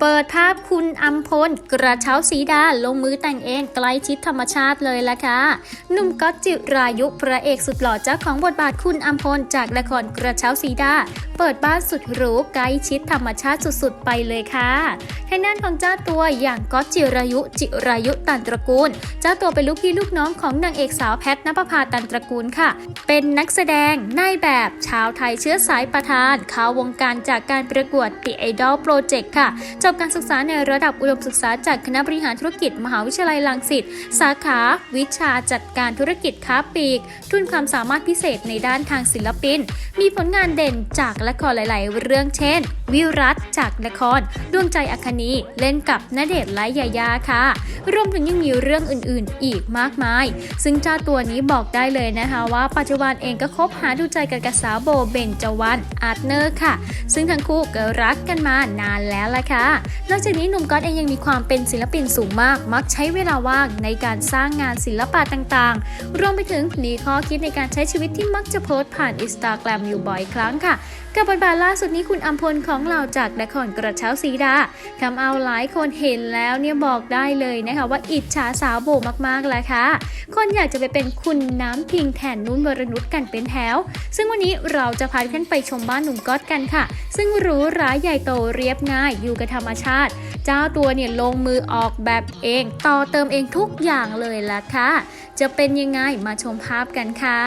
เปิดภาพคุณอัมพล กระเช้าสีดาลงมือแต่งเองใกล้ชิดธรรมชาติเลยละค่ะ หนุ่มก๊อตจิรายุพระเอกสุดหล่อเจ้าของบทบาทคุณอัมพล จากละครกระเช้าสีดา เปิดบ้านสุดหรูใกล้ชิดธรรมชาติสุดๆ ไปเลยค่ะทางด้านของเจ้าตัวอย่างก๊อตจิรายุ จิรายุตันตระกูล เจ้าตัวเป็นลูกพี่ลูกน้องของนางเอกสาวแพทนภพาตันตระกูลค่ะ เป็นนักแสดงนายแบบชาวไทยเชื้อสายประธานเข้าวงการจากการประกวด The Idol Project ค่ะจบการศึกษาในระดับอุดมศึกษาจากคณะบริหารธุรกิจ มหาวิทยาลัยรังสิต สาขา วิชาจัดการธุรกิจค้าปลีก ทุนความสามารถพิเศษในด้านทางศิลปิน มีผลงานเด่นจากละครหลาย ๆ เรื่องเช่น วิรัตจากละคร ดวงใจอัคนีเล่นกับณเดชน์และยายาค่ะ รวมถึงยังมีเรื่องอื่น ๆ อีกมากมาย ซึ่งเจ้าตัวนี้บอกได้เลยนะคะว่าปัจจุบันเองก็คบหาดูใจกับกบสาวโบเบนจวันอาร์ตเนอร์ค่ะ ซึ่งทั้งคู่ก็รักกันมานานแล้วล่ะค่ะนอกจากนี้หนุ่มก๊อตเองยังมีความเป็นศิลปินสูงมาก มักใช้เวลาว่างในการสร้างงานศิลปะต่างๆ รวมไปถึงมีข้อคิดในการใช้ชีวิตที่มักจะโพสต์ผ่านอินสตาแกรมอยู่บ่อยครั้งค่ะ กับบทบาทล่าสุดนี้คุณอัมพลของเราจากละครกระเช้าสีดาทำเอาหลายคนเห็นแล้วเนี่ยบอกได้เลยนะคะว่าอิจฉาสาวโบมากๆแล้วค่ะ คนอยากจะไปเป็นคุณน้ำพิงแทนนุ่นวรนุชกันเป็นแถว ซึ่งวันนี้เราจะพาท่านไปชมบ้านหนุ่มก๊อตกันค่ะ ซึ่งหรูหราใหญ่โตเรียบง่ายอยู่กับธรรมชาติ เจ้าตัวเนี่ยลงมือออกแบบเอง ต่อเติมเองทุกอย่างเลยล่ะค่ะ จะเป็นยังไงมาชมภาพกันค่ะ